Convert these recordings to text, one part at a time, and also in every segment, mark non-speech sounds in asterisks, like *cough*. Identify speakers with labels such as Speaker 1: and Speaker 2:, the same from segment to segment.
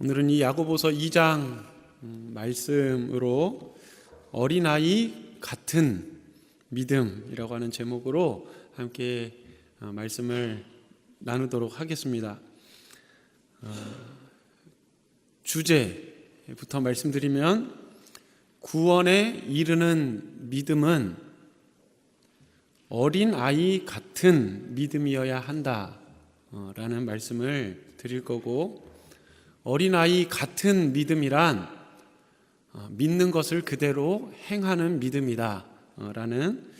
Speaker 1: 오늘은 이 야고보서 2장 음, 말씀으로 어린아이 같은 믿음이라고 하는 제목으로 함께 어, 말씀을 나누도록 하겠습니다. 어, 주제부터 말씀드리면 구원에 이르는 믿음은 어린 아이 같은 믿음이어야 한다라는 말씀을 드릴 거고 어린아이 같은 믿음이란 어, 믿는 것을 그대로 행하는 믿음이다 라는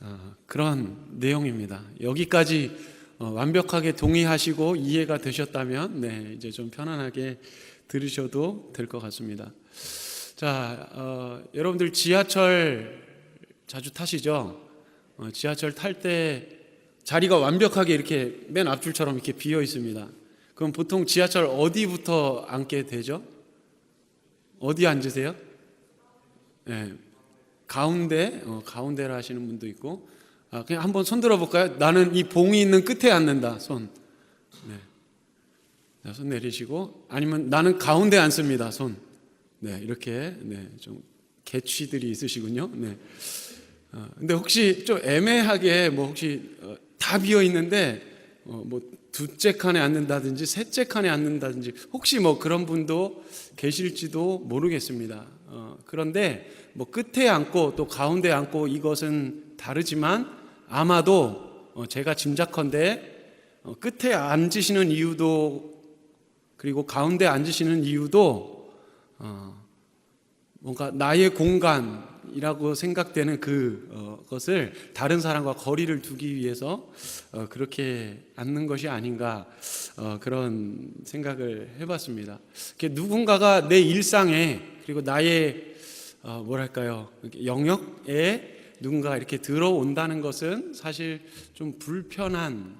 Speaker 1: 어, 그런 내용입니다. 여기까지 어, 완벽하게 동의하시고 이해가 되셨다면 네, 이제 좀 편안하게 들으셔도 될 것 같습니다. 자, 어, 여러분들 지하철 자주 타시죠? 어, 지하철 탈 때 자리가 완벽하게 이렇게 맨 앞줄처럼 이렇게 비어 있습니다. 그럼 보통 지하철 어디부터 앉게 되죠? 어디 앉으세요? 네, 가운데, 어, 가운데를 하시는 분도 있고, 아, 그냥 한번 손 들어볼까요? 나는 이 봉이 있는 끝에 앉는다. 손. 네. 자, 손 내리시고, 아니면 나는 가운데 앉습니다. 손. 네, 이렇게, 네, 좀 개취들이 있으시군요. 네. 어, 근데 혹시 좀 애매하게 뭐 혹시 어, 다 비어 있는데 어, 뭐 두째 칸에 앉는다든지 셋째 칸에 앉는다든지 혹시 뭐 그런 분도 계실지도 모르겠습니다. 어, 그런데 뭐 끝에 앉고 또 가운데 앉고 이것은 다르지만 아마도 어, 제가 짐작컨대 어, 끝에 앉으시는 이유도 그리고 가운데 앉으시는 이유도 어, 뭔가 나의 공간 이라고 생각되는 그것을 다른 사람과 거리를 두기 위해서 어, 그렇게 앉는 것이 아닌가 어, 그런 생각을 해봤습니다. 누군가가 내 일상에 그리고 나의 어, 뭐랄까요 영역에 누군가 이렇게 들어온다는 것은 사실 좀 불편한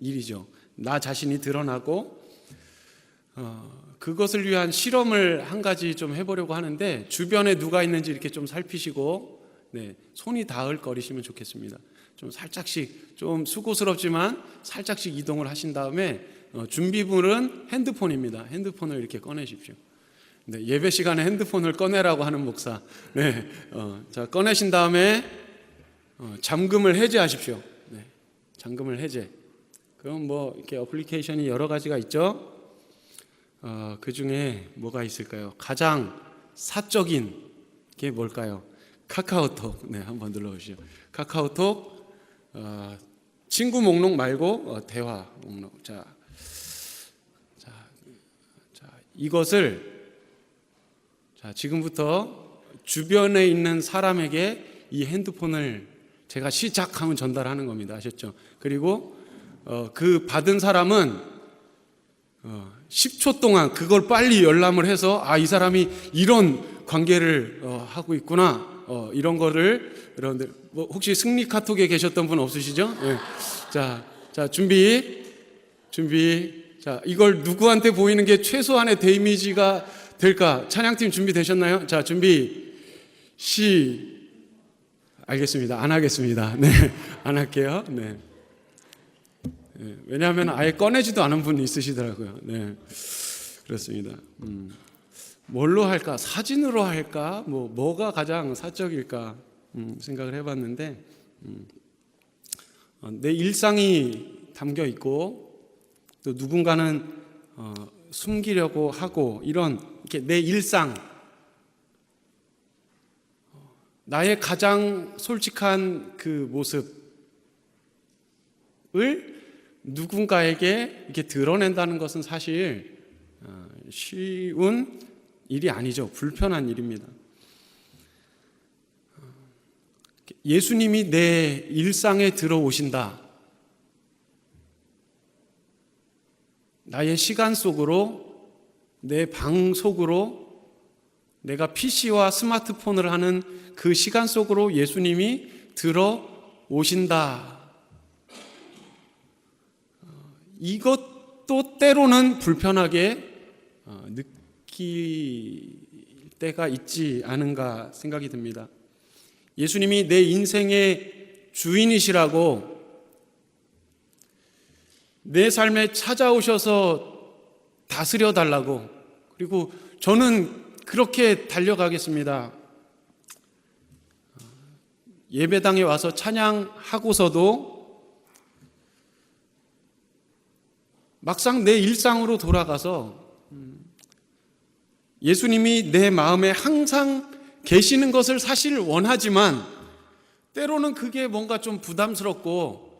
Speaker 1: 일이죠. 나 자신이 드러나고 어, 그것을 위한 실험을 한 가지 좀 해보려고 하는데 주변에 누가 있는지 이렇게 좀 살피시고 네, 손이 닿을 거리시면 좋겠습니다. 좀 살짝씩 좀 수고스럽지만 살짝씩 이동을 하신 다음에 어, 준비물은 핸드폰입니다. 핸드폰을 이렇게 꺼내십시오. 네, 예배 시간에 핸드폰을 꺼내라고 하는 목사. 네, 어, 자 꺼내신 다음에 어, 잠금을 해제하십시오. 네, 잠금을 해제. 그럼 뭐 이렇게 어플리케이션이 여러 가지가 있죠. 어, 그 중에 뭐가 있을까요? 가장 사적인 게 뭘까요? 카카오톡. 네, 한번 눌러보시죠. 카카오톡 어, 친구 목록 말고 어, 대화 목록. 자, 자, 자, 이것을 자 지금부터 주변에 있는 사람에게 이 핸드폰을 제가 시작하면 전달하는 겁니다. 아셨죠? 그리고 어, 그 받은 사람은 어, 10초 동안 그걸 빨리 열람을 해서 아 이 사람이 이런 관계를 어, 하고 있구나 어, 이런 거를 여러분들 뭐 혹시 승리 카톡에 계셨던 분 없으시죠? 예. 자, 자 준비 준비 자 이걸 누구한테 보이는 게 최소한의 데미지가 될까? 찬양팀 준비 되셨나요? 자 준비 시 알겠습니다. 안 하겠습니다. 네, *laughs* 안 할게요. 네. 예, 왜냐하면 아예 꺼내지도 않은 분이 있으시더라고요. 네, 그렇습니다. 음, 뭘로 할까? 사진으로 할까? 뭐 뭐가 가장 사적일까? 음, 생각을 해봤는데 음, 어, 내 일상이 담겨 있고 또 누군가는 어, 숨기려고 하고 이런 이렇게 내 일상 어, 나의 가장 솔직한 그 모습을 누군가에게 이렇게 드러낸다는 것은 사실 어, 쉬운 일이 아니죠. 불편한 일입니다. 어, 예수님이 내 일상에 들어오신다. 나의 시간 속으로, 내 방 속으로, 내가 PC와 스마트폰을 하는 그 시간 속으로 예수님이 들어오신다. 이것도 때로는 불편하게 어, 느낄 때가 있지 않은가 생각이 듭니다. 예수님이 내 인생의 주인이시라고 내 삶에 찾아오셔서 다스려 달라고 그리고 저는 그렇게 달려가겠습니다. 예배당에 와서 찬양하고서도 막상 내 일상으로 돌아가서 음, 예수님이 내 마음에 항상 계시는 것을 사실 원하지만 때로는 그게 뭔가 좀 부담스럽고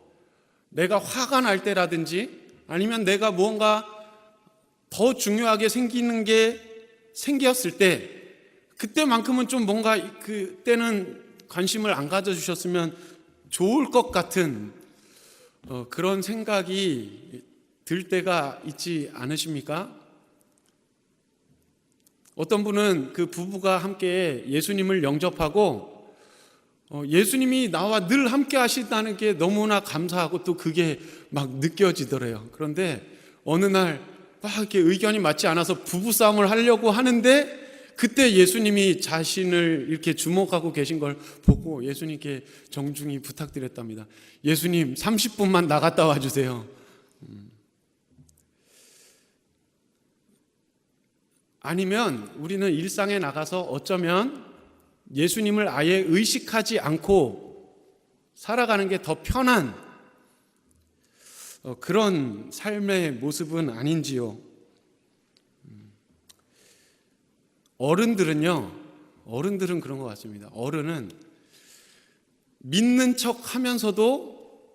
Speaker 1: 내가 화가 날 때라든지 아니면 내가 무언가 더 중요하게 생기는 게 생겼을 때 그때만큼은 좀 뭔가 그때는 관심을 안 가져주셨으면 좋을 것 같은 어, 그런 생각이 들 때가 있지 않으십니까? 어떤 분은 그 부부가 함께 예수님을 영접하고 어, 예수님이 나와 늘 함께 하신다는 게 너무나 감사하고 또 그게 막 느껴지더래요. 그런데 어느 날 막 이렇게 의견이 맞지 않아서 부부싸움을 하려고 하는데 그때 예수님이 자신을 이렇게 주목하고 계신 걸 보고 예수님께 정중히 부탁드렸답니다. 예수님 30분만 나갔다 와 주세요. 아니면 우리는 일상에 나가서 어쩌면 예수님을 아예 의식하지 않고 살아가는 게 더 편한 어, 그런 삶의 모습은 아닌지요. 음. 어른들은요, 어른들은 그런 것 같습니다. 어른은 믿는 척 하면서도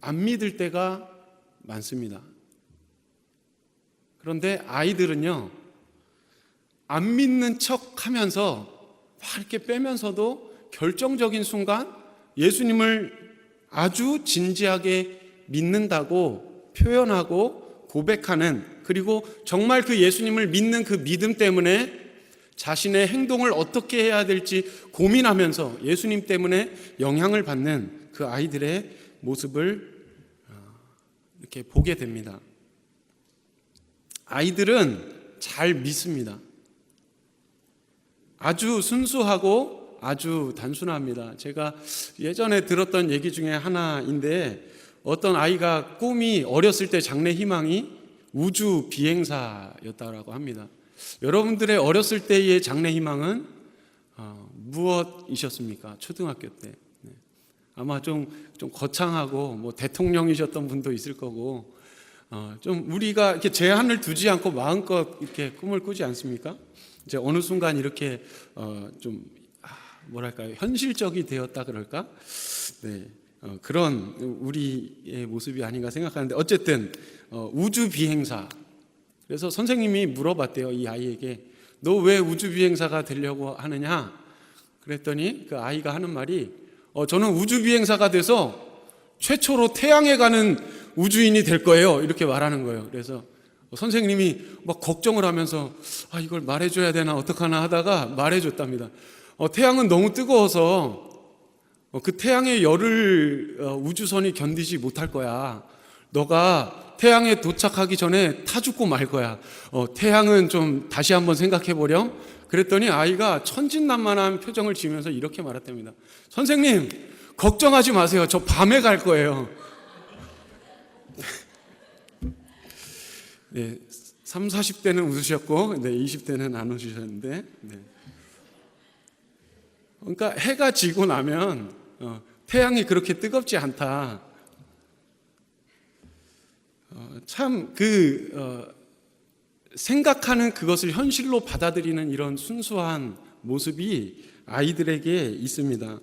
Speaker 1: 안 믿을 때가 많습니다. 그런데 아이들은요, 안 믿는 척 하면서 막 이렇게 빼면서도 결정적인 순간 예수님을 아주 진지하게 믿는다고 표현하고 고백하는 그리고 정말 그 예수님을 믿는 그 믿음 때문에 자신의 행동을 어떻게 해야 될지 고민하면서 예수님 때문에 영향을 받는 그 아이들의 모습을 어, 이렇게 보게 됩니다. 아이들은 잘 믿습니다. 아주 순수하고 아주 단순합니다. 제가 예전에 들었던 얘기 중에 하나인데 어떤 아이가 꿈이 어렸을 때 장래 희망이 우주 비행사였다라고 합니다. 여러분들의 어렸을 때의 장래 희망은 어, 무엇이셨습니까? 초등학교 때. 네. 아마 좀, 좀 거창하고 뭐 대통령이셨던 분도 있을 거고 어, 좀 우리가 이렇게 제한을 두지 않고 마음껏 이렇게 꿈을 꾸지 않습니까? 이제 어느 순간 이렇게 어, 좀 아, 뭐랄까요? 현실적이 되었다 그럴까? 네. 어, 그런 우리의 모습이 아닌가 생각하는데 어쨌든 어, 우주 비행사. 그래서 선생님이 물어봤대요 이 아이에게 너 왜 우주 비행사가 되려고 하느냐? 그랬더니 그 아이가 하는 말이 어, 저는 우주 비행사가 돼서 최초로 태양에 가는 우주인이 될 거예요. 이렇게 말하는 거예요. 그래서 선생님이 막 걱정을 하면서 아 이걸 말해줘야 되나 어떡하나 하다가 말해줬답니다 어, 태양은 너무 뜨거워서 어, 그 태양의 열을 어, 우주선이 견디지 못할 거야. 너가 태양에 도착하기 전에 타 죽고 말 거야. 어, 태양은 좀 다시 한번 생각해 보렴. 그랬더니 아이가 천진난만한 표정을 지으면서 이렇게 말했답니다. 선생님, 걱정하지 마세요. 저 밤에 갈 거예요. 네, 3, 40대는 웃으셨고, 네, 20대는 안 웃으셨는데, 네. 그러니까 해가 지고 나면 어, 태양이 그렇게 뜨겁지 않다. 어, 참그 어, 생각하는 그것을 현실로 받아들이는 이런 순수한 모습이 아이들에게 있습니다.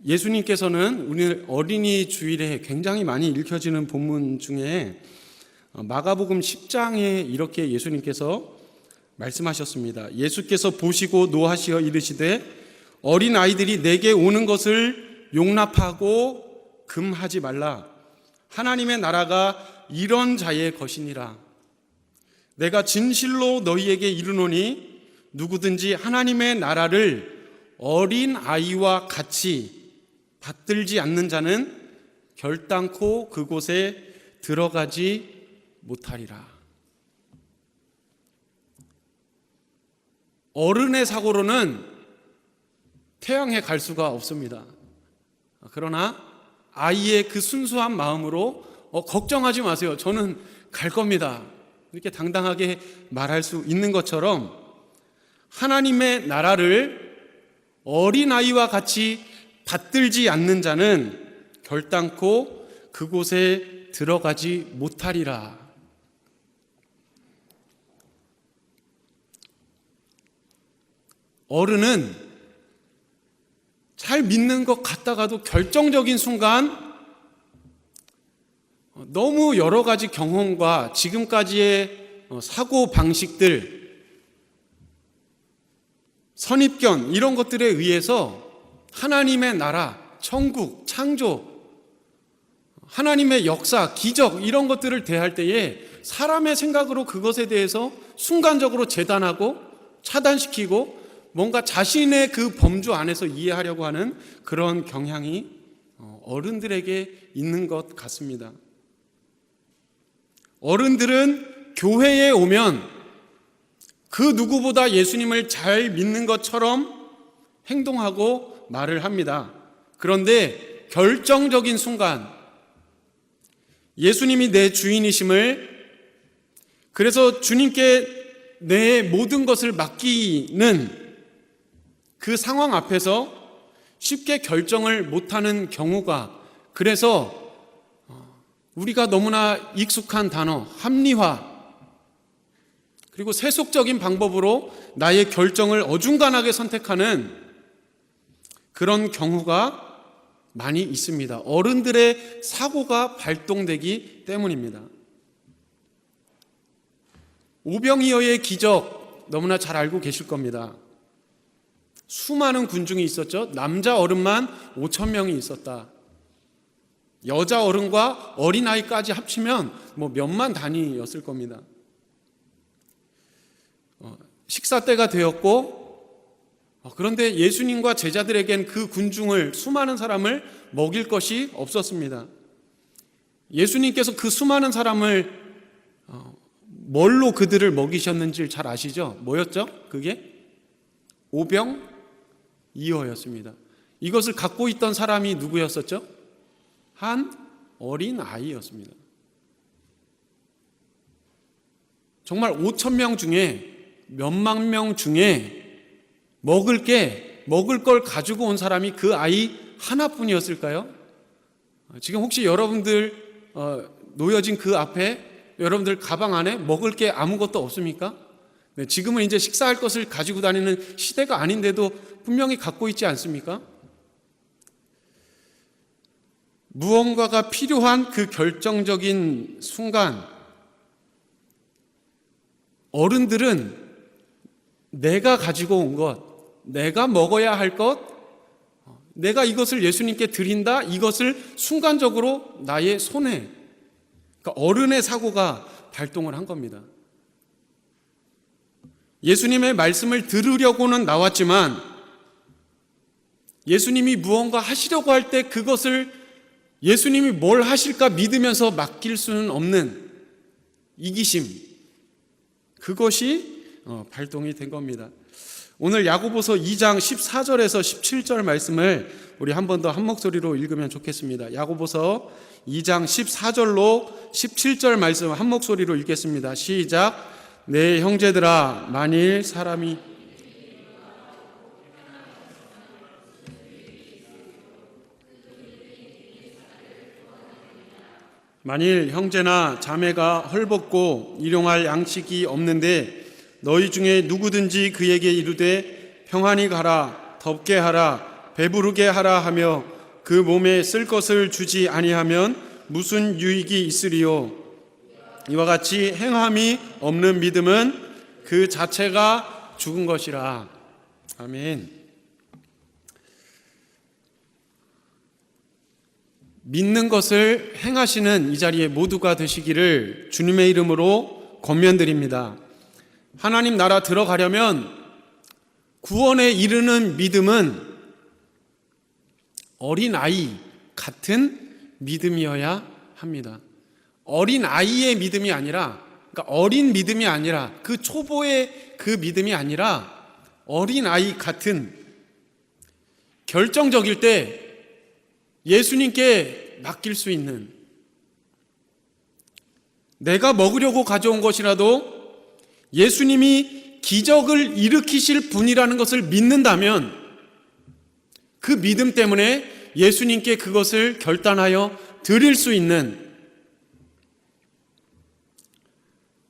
Speaker 1: 음. 예수님께서는 우리 어린이 주일에 굉장히 많이 읽혀지는 본문 중에 어, 마가복음 10장에 이렇게 예수님께서 말씀하셨습니다. 예수께서 보시고 노하시어 이르시되 어린 아이들이 내게 오는 것을 용납하고 금하지 말라. 하나님의 나라가 이런 자의 것이니라. 내가 진실로 너희에게 이르노니 누구든지 하나님의 나라를 어린 아이와 같이 받들지 않는 자는 결단코 그곳에 들어가지 못하리라. 어른의 사고로는 태양에 갈 수가 없습니다. 그러나 아이의 그 순수한 마음으로 어, 걱정하지 마세요. 저는 갈 겁니다. 이렇게 당당하게 말할 수 있는 것처럼 하나님의 나라를 어린아이와 같이 받들지 않는 자는 결단코 그곳에 들어가지 못하리라. 어른은 잘 믿는 것 같다가도 결정적인 순간 너무 여러 가지 경험과 지금까지의 사고 방식들, 선입견, 이런 것들에 의해서 하나님의 나라, 천국, 창조, 하나님의 역사, 기적, 이런 것들을 대할 때에 사람의 생각으로 그것에 대해서 순간적으로 재단하고 차단시키고 뭔가 자신의 그 범주 안에서 이해하려고 하는 그런 경향이 어른들에게 있는 것 같습니다. 어른들은 교회에 오면 그 누구보다 예수님을 잘 믿는 것처럼 행동하고 말을 합니다. 그런데 결정적인 순간 예수님이 내 주인이심을 그래서 주님께 내 모든 것을 맡기는 그 상황 앞에서 쉽게 결정을 못하는 경우가 그래서 우리가 너무나 익숙한 단어 합리화 그리고 세속적인 방법으로 나의 결정을 어중간하게 선택하는 그런 경우가 많이 있습니다. 어른들의 사고가 발동되기 때문입니다. 오병이어의 기적 너무나 잘 알고 계실 겁니다. 수많은 군중이 있었죠. 남자 어른만 5천 명이 있었다. 여자 어른과 어린아이까지 합치면 뭐 몇만 단위였을 겁니다. 어, 식사 때가 되었고, 어, 그런데 예수님과 제자들에겐 그 군중을, 수많은 사람을 먹일 것이 없었습니다. 예수님께서 그 수많은 사람을 어, 뭘로 그들을 먹이셨는지 잘 아시죠? 뭐였죠? 그게? 오병 이어였습니다. 이것을 갖고 있던 사람이 누구였었죠? 한 어린 아이였습니다. 정말 5천 명 중에 몇만 명 중에 먹을 게 먹을 걸 가지고 온 사람이 그 아이 하나뿐이었을까요? 지금 혹시 여러분들 어, 놓여진 그 앞에 여러분들 가방 안에 먹을 게 아무것도 없습니까? 네, 지금은 이제 식사할 것을 가지고 다니는 시대가 아닌데도 분명히 갖고 있지 않습니까? 무언가가 필요한 그 결정적인 순간, 어른들은 내가 가지고 온 것, 내가 먹어야 할 것, 내가 이것을 예수님께 드린다, 이것을 순간적으로 나의 손에, 그러니까 어른의 사고가 발동을 한 겁니다. 예수님의 말씀을 들으려고는 나왔지만, 예수님이 무언가 하시려고 할 때 그것을 예수님이 뭘 하실까 믿으면서 맡길 수는 없는 이기심 그것이 어, 발동이 된 겁니다. 오늘 야고보서 2장 14절에서 17절 말씀을 우리 한 번 더 한 목소리로 읽으면 좋겠습니다. 야고보서 2장 14절로 17절 말씀 한 목소리로 읽겠습니다. 시작. 내 형제들아 만일 사람이 만일 형제나 자매가 헐벗고 일용할 양식이 없는데 너희 중에 누구든지 그에게 이르되 평안히 가라 덥게 하라 배부르게 하라 하며 그 몸에 쓸 것을 주지 아니하면 무슨 유익이 있으리요 이와 같이 행함이 없는 믿음은 그 자체가 죽은 것이라 아멘. 믿는 것을 행하시는 이 자리에 모두가 되시기를 주님의 이름으로 권면드립니다. 하나님 나라 들어가려면 구원에 이르는 믿음은 어린 아이 같은 믿음이어야 합니다. 어린 아이의 믿음이 아니라, 그러니까 어린 믿음이 아니라 그 초보의 그 믿음이 아니라 어린 아이 같은 결정적일 때 예수님께 맡길 수 있는 내가 먹으려고 가져온 것이라도 예수님이 기적을 일으키실 분이라는 것을 믿는다면 그 믿음 때문에 예수님께 그것을 결단하여 드릴 수 있는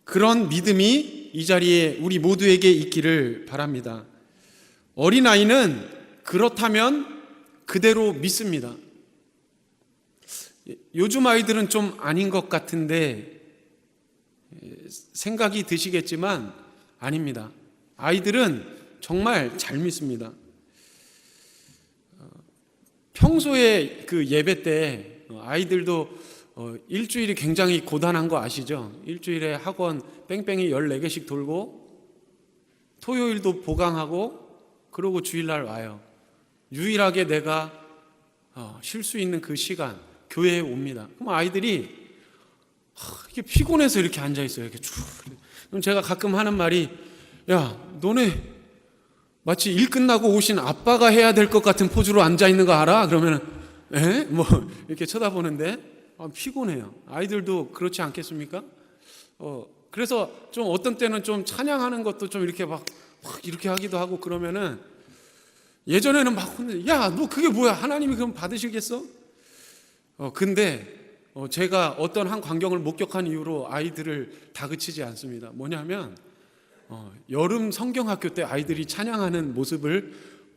Speaker 1: 그런 믿음이 이 자리에 우리 모두에게 있기를 바랍니다. 어린아이는 그렇다면 그대로 믿습니다. 요즘 아이들은 좀 아닌 것 같은데 생각이 드시겠지만 아닙니다. 아이들은 정말 잘 믿습니다. 어, 평소에 그 예배 때 아이들도 어, 일주일이 굉장히 고단한 거 아시죠? 일주일에 학원 뺑뺑이 14개씩 돌고 토요일도 보강하고 그러고 주일날 와요. 유일하게 내가 어, 쉴수 있는 그 시간 교회에 옵니다. 그럼 아이들이 하, 이게 피곤해서 이렇게 앉아 있어요. 이렇게 쭉. 그럼 제가 가끔 하는 말이 야, 너네 마치 일 끝나고 오신 아빠가 해야 될 것 같은 포즈로 앉아 있는 거 알아? 그러면 에? 뭐 이렇게 쳐다보는데 아, 피곤해요. 아이들도 그렇지 않겠습니까? 어, 그래서 좀 어떤 때는 좀 찬양하는 것도 좀 이렇게 막, 막 이렇게 하기도 하고 그러면은 예전에는 막 야, 너 그게 뭐야? 하나님이 그럼 받으시겠어? 어, 근데 어, 제가 어떤 한 광경을 목격한 이후로 아이들을 다그치지 않습니다. 뭐냐면 어, 여름 성경학교 때 아이들이 찬양하는 모습을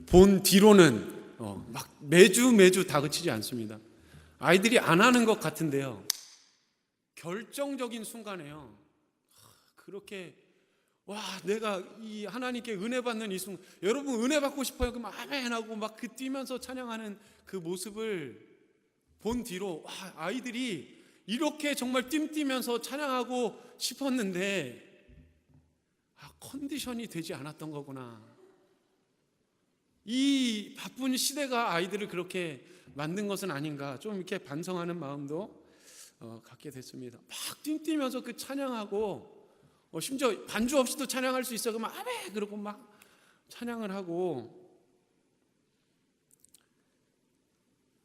Speaker 1: 본 뒤로는 어, 막 매주 매주 다그치지 않습니다. 아이들이 안 하는 것 같은데요. 결정적인 순간에요. 하, 그렇게 와 내가 이 하나님께 은혜 받는 이 순간 여러분 은혜 받고 싶어요. 그럼 아멘 하고 막 그 뛰면서 찬양하는 그 모습을 본 뒤로 와 아이들이 이렇게 정말 뜀뛰면서 찬양하고 싶었는데 아 컨디션이 되지 않았던 거구나. 이 바쁜 시대가 아이들을 그렇게 만든 것은 아닌가 좀 이렇게 반성하는 마음도 어, 갖게 됐습니다. 막 띵뛰면서 그 찬양하고 어, 심지어 반주 없이도 찬양할 수 있어 그러면 아메 그러고 막 찬양을 하고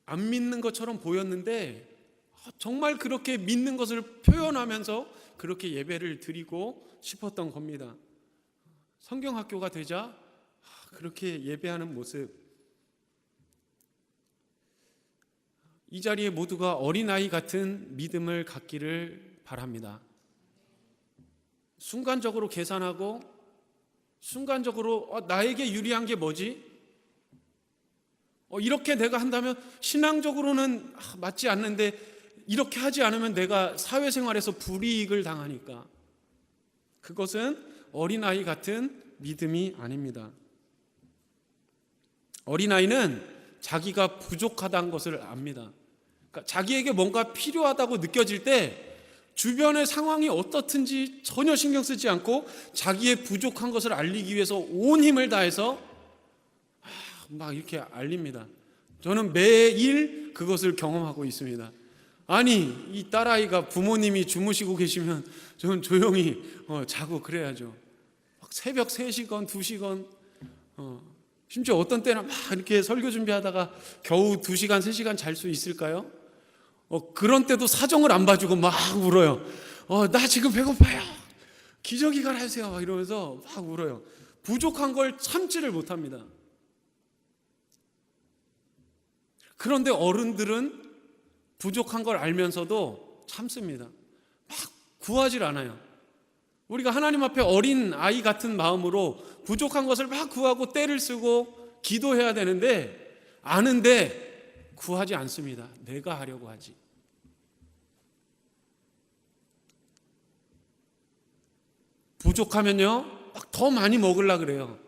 Speaker 1: 안 믿는 것처럼 보였는데 어, 정말 그렇게 믿는 것을 표현하면서 그렇게 예배를 드리고 싶었던 겁니다. 성경학교가 되자 아, 그렇게 예배하는 모습 이 자리에 모두가 어린아이 같은 믿음을 갖기를 바랍니다. 순간적으로 계산하고 순간적으로 어, 나에게 유리한 게 뭐지? 어, 이렇게 내가 한다면 신앙적으로는 아, 맞지 않는데 이렇게 하지 않으면 내가 사회생활에서 불이익을 당하니까 그것은 어린아이 같은 믿음이 아닙니다. 어린아이는 자기가 부족하다는 것을 압니다. 그러니까 자기에게 뭔가 필요하다고 느껴질 때 주변의 상황이 어떻든지 전혀 신경 쓰지 않고 자기의 부족한 것을 알리기 위해서 온 힘을 다해서 아, 막 이렇게 알립니다. 저는 매일 그것을 경험하고 있습니다. 아니, 이 딸아이가 부모님이 주무시고 계시면 저는 조용히 어, 자고 그래야죠. 막 새벽 3시건 2시건 어, 심지어 어떤 때는 막 이렇게 설교 준비하다가 겨우 2시간, 3시간 잘 수 있을까요? 어, 그런 때도 사정을 안 봐주고 막 울어요. 어, 나 지금 배고파요. 기저귀 갈아주세요. 막 이러면서 막 울어요. 부족한 걸 참지를 못합니다. 그런데 어른들은 부족한 걸 알면서도 참습니다. 막 구하질 않아요. 우리가 하나님 앞에 어린 아이 같은 마음으로 부족한 것을 막 구하고 때를 쓰고 기도해야 되는데 아는데 구하지 않습니다. 내가 하려고 하지. 부족하면요, 막더 많이 먹으려 그래요.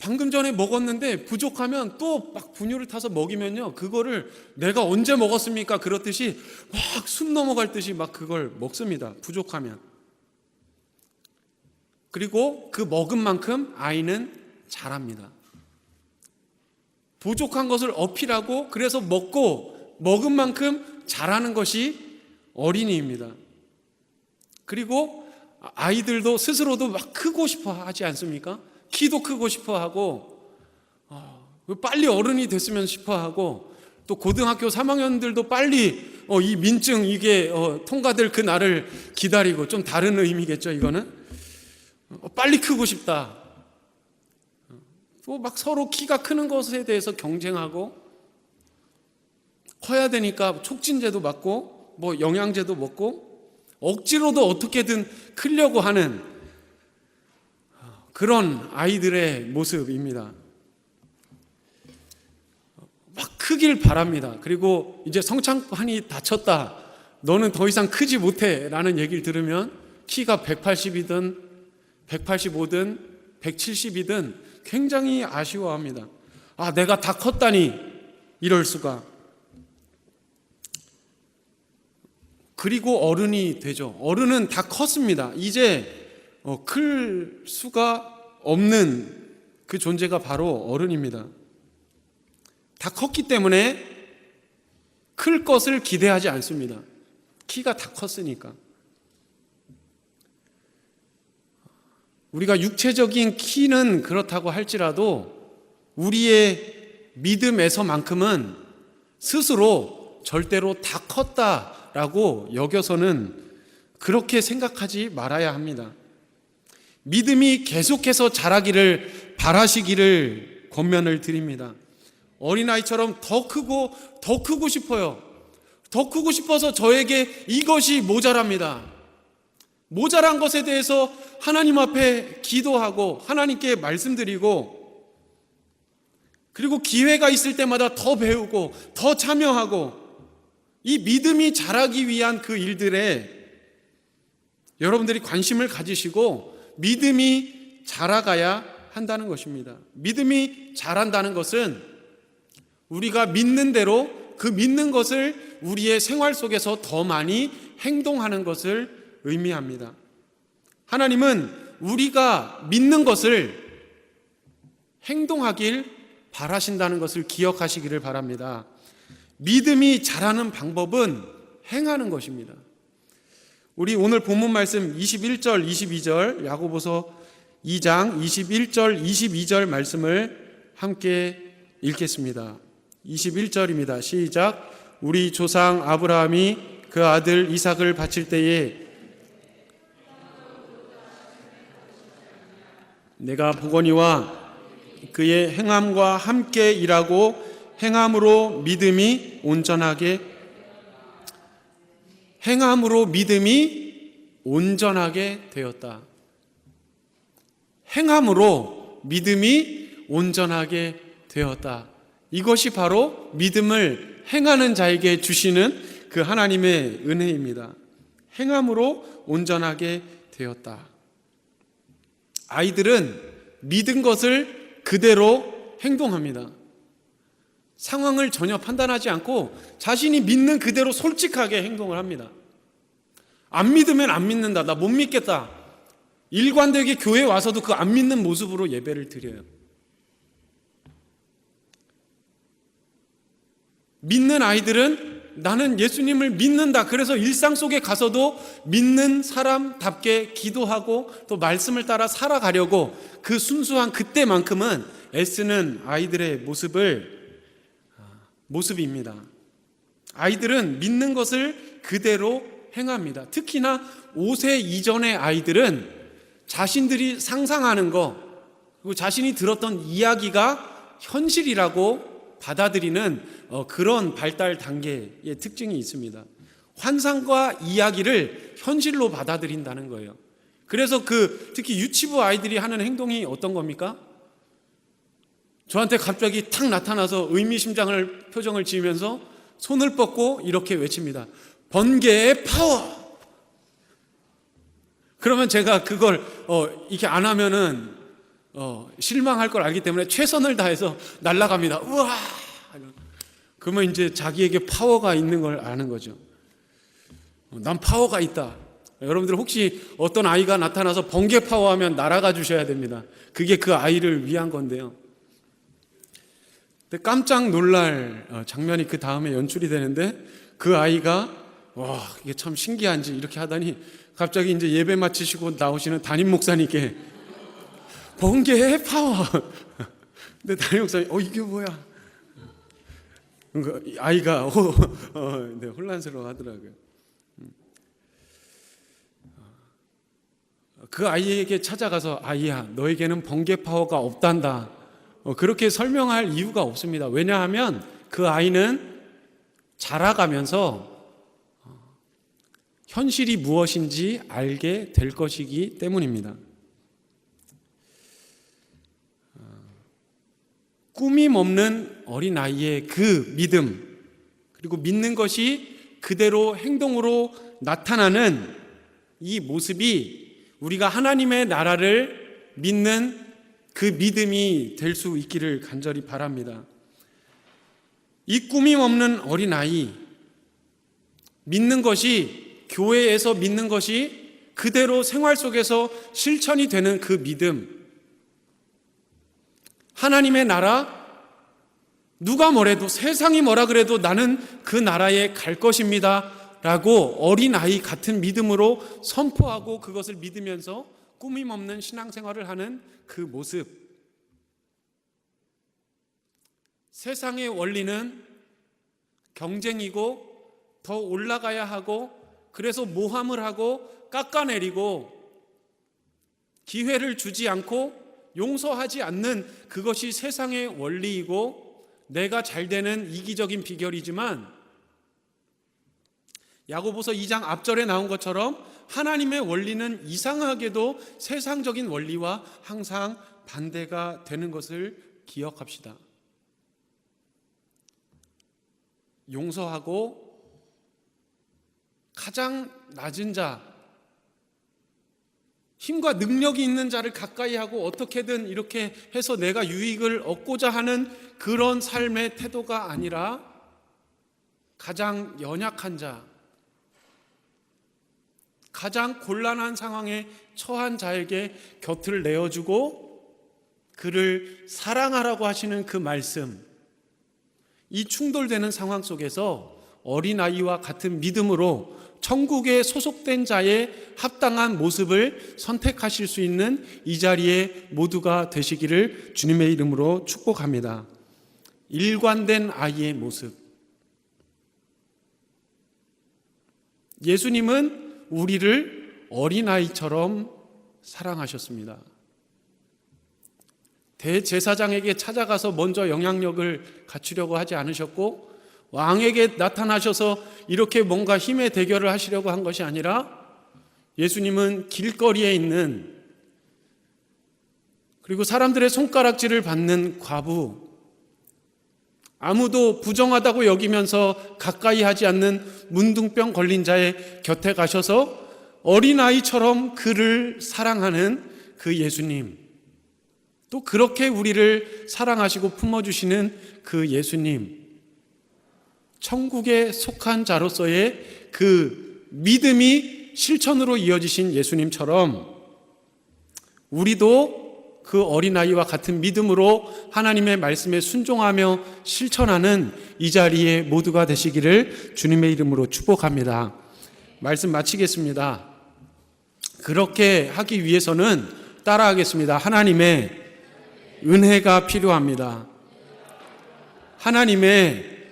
Speaker 1: 방금 전에 먹었는데 부족하면 또 막 분유를 타서 먹이면요, 그거를 내가 언제 먹었습니까? 그렇듯이 막 숨 넘어갈 듯이 막 그걸 먹습니다. 부족하면. 그리고 그 먹은 만큼 아이는 잘합니다. 부족한 것을 어필하고 그래서 먹고 먹은 만큼 잘하는 것이 어린이입니다. 그리고 아이들도 스스로도 막 크고 싶어 하지 않습니까? 키도 크고 싶어 하고, 어, 빨리 어른이 됐으면 싶어 하고, 또 고등학교 3학년들도 빨리 어, 이 민증 이게 어, 통과될 그 날을 기다리고 좀 다른 의미겠죠 이거는 어, 빨리 크고 싶다. 또 막 서로 키가 크는 것에 대해서 경쟁하고 커야 되니까 촉진제도 맞고 뭐 영양제도 먹고 억지로도 어떻게든 크려고 하는 그런 아이들의 모습입니다. 막 크길 바랍니다. 그리고 이제 성창판이 닫혔다. 너는 더 이상 크지 못해. 라는 얘기를 들으면 키가 180이든 185든 170이든 굉장히 아쉬워합니다. 아, 내가 다 컸다니. 이럴 수가. 그리고 어른이 되죠. 어른은 다 컸습니다. 이제 어, 클 수가 없는 그 존재가 바로 어른입니다. 다 컸기 때문에 클 것을 기대하지 않습니다. 키가 다 컸으니까. 우리가 육체적인 키는 그렇다고 할지라도 우리의 믿음에서만큼은 스스로 절대로 다 컸다라고 여겨서는 그렇게 생각하지 말아야 합니다. 믿음이 계속해서 자라기를 바라시기를 권면을 드립니다. 어린아이처럼 더 크고 더 크고 싶어요. 더 크고 싶어서 저에게 이것이 모자랍니다. 모자란 것에 대해서 하나님 앞에 기도하고 하나님께 말씀드리고 그리고 기회가 있을 때마다 더 배우고 더 참여하고 이 믿음이 자라기 위한 그 일들에 여러분들이 관심을 가지시고 믿음이 자라가야 한다는 것입니다. 믿음이 자란다는 것은 우리가 믿는 대로 그 믿는 것을 우리의 생활 속에서 더 많이 행동하는 것을 의미합니다. 하나님은 우리가 믿는 것을 행동하길 바라신다는 것을 기억하시기를 바랍니다. 믿음이 자라는 방법은 행하는 것입니다. 우리 오늘 본문 말씀 21절, 22절, 야고보서 2장 21절, 22절 말씀을 함께 읽겠습니다. 21절입니다. 시작. 우리 조상 아브라함이 그 아들 이삭을 바칠 때에 내가 보거니와 그의 행함과 함께 일하고 행함으로 믿음이 온전하게 행함으로 믿음이 온전하게 되었다. 행함으로 믿음이 온전하게 되었다. 이것이 바로 믿음을 행하는 자에게 주시는 그 하나님의 은혜입니다. 행함으로 온전하게 되었다. 아이들은 믿은 것을 그대로 행동합니다. 상황을 전혀 판단하지 않고 자신이 믿는 그대로 솔직하게 행동을 합니다. 안 믿으면 안 믿는다. 나 못 믿겠다. 일관되게 교회 와서도 그 안 믿는 모습으로 예배를 드려요. 믿는 아이들은 나는 예수님을 믿는다. 그래서 일상 속에 가서도 믿는 사람답게 기도하고 또 말씀을 따라 살아가려고 그 순수한 그때만큼은 애쓰는 아이들의 모습을 모습입니다. 아이들은 믿는 것을 그대로 행합니다. 특히나 5세 이전의 아이들은 자신들이 상상하는 거, 그리고 자신이 들었던 이야기가 현실이라고 받아들이는 어, 그런 발달 단계의 특징이 있습니다. 환상과 이야기를 현실로 받아들인다는 거예요. 그래서 그 특히 유치부 아이들이 하는 행동이 어떤 겁니까? 저한테 갑자기 탁 나타나서 의미심장을 표정을 지으면서 손을 뻗고 이렇게 외칩니다. 번개의 파워. 그러면 제가 그걸 어, 이렇게 안 하면은 어, 실망할 걸 알기 때문에 최선을 다해서 날아갑니다. 우와. 그러면 이제 자기에게 파워가 있는 걸 아는 거죠. 어, 난 파워가 있다. 여러분들 혹시 어떤 아이가 나타나서 번개 파워하면 날아가 주셔야 됩니다. 그게 그 아이를 위한 건데요. 근데 깜짝 놀랄 어, 장면이 그 다음에 연출이 되는데 그 아이가 와 이게 참 신기한지 이렇게 하다니 갑자기 이제 예배 마치시고 나오시는 담임 목사님께 번개의 파워. *laughs* 근데 담임 목사님 어 이게 뭐야? 그러니까 이 아이가 어, 어, 네, 혼란스러워 하더라고요. 음. 그 아이에게 찾아가서 아이야 너에게는 번개 파워가 없단다. 어, 그렇게 설명할 이유가 없습니다. 왜냐하면 그 아이는 자라가면서 어, 현실이 무엇인지 알게 될 것이기 때문입니다. 어, 꾸밈 없는 어린 아이의 그 믿음 그리고 믿는 것이 그대로 행동으로 나타나는 이 모습이 우리가 하나님의 나라를 믿는 그 믿음이 될 수 있기를 간절히 바랍니다. 이 꾸밈 없는 어린 아이 믿는 것이 교회에서 믿는 것이 그대로 생활 속에서 실천이 되는 그 믿음 하나님의 나라 누가 뭐래도 세상이 뭐라 그래도 나는 그 나라에 갈 것입니다. 라고 어린아이 같은 믿음으로 선포하고 그것을 믿으면서 꾸밈 없는 신앙생활을 하는 그 모습. 세상의 원리는 경쟁이고 더 올라가야 하고 그래서 모함을 하고 깎아내리고 기회를 주지 않고 용서하지 않는 그것이 세상의 원리이고 내가 잘 되는 이기적인 비결이지만 야고보서 2장 앞절에 나온 것처럼 하나님의 원리는 이상하게도 세상적인 원리와 항상 반대가 되는 것을 기억합시다. 용서하고 가장 낮은 자, 힘과 능력이 있는 자를 가까이 하고 어떻게든 이렇게 해서 내가 유익을 얻고자 하는 그런 삶의 태도가 아니라 가장 연약한 자, 가장 곤란한 상황에 처한 자에게 곁을 내어주고 그를 사랑하라고 하시는 그 말씀, 이 충돌되는 상황 속에서 어린아이와 같은 믿음으로 천국에 소속된 자의 합당한 모습을 선택하실 수 있는 이 자리에 모두가 되시기를 주님의 이름으로 축복합니다. 일관된 아이의 모습. 예수님은 우리를 어린아이처럼 사랑하셨습니다. 대제사장에게 찾아가서 먼저 영향력을 갖추려고 하지 않으셨고 왕에게 나타나셔서 이렇게 뭔가 힘의 대결을 하시려고 한 것이 아니라 예수님은 길거리에 있는 그리고 사람들의 손가락질을 받는 과부 아무도 부정하다고 여기면서 가까이 하지 않는 문둥병 걸린 자의 곁에 가셔서 어린아이처럼 그를 사랑하는 그 예수님. 또 그렇게 우리를 사랑하시고 품어주시는 그 예수님. 천국에 속한 자로서의 그 믿음이 실천으로 이어지신 예수님처럼 우리도 그 어린아이와 같은 믿음으로 하나님의 말씀에 순종하며 실천하는 이 자리에 모두가 되시기를 주님의 이름으로 축복합니다. 말씀 마치겠습니다. 그렇게 하기 위해서는 따라하겠습니다. 하나님의 은혜가 필요합니다. 하나님의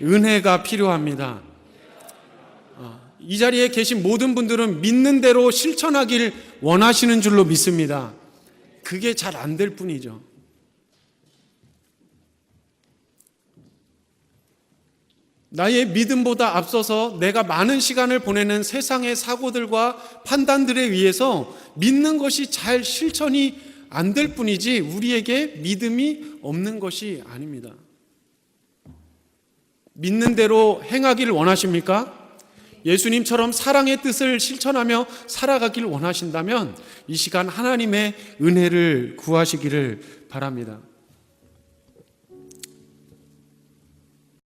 Speaker 1: 은혜가 필요합니다. 어, 이 자리에 계신 모든 분들은 믿는 대로 실천하길 원하시는 줄로 믿습니다. 그게 잘 안 될 뿐이죠. 나의 믿음보다 앞서서 내가 많은 시간을 보내는 세상의 사고들과 판단들에 의해서 믿는 것이 잘 실천이 안 될 뿐이지 우리에게 믿음이 없는 것이 아닙니다. 믿는 대로 행하기를 원하십니까? 예수님처럼 사랑의 뜻을 실천하며 살아가길 원하신다면 이 시간 하나님의 은혜를 구하시기를 바랍니다.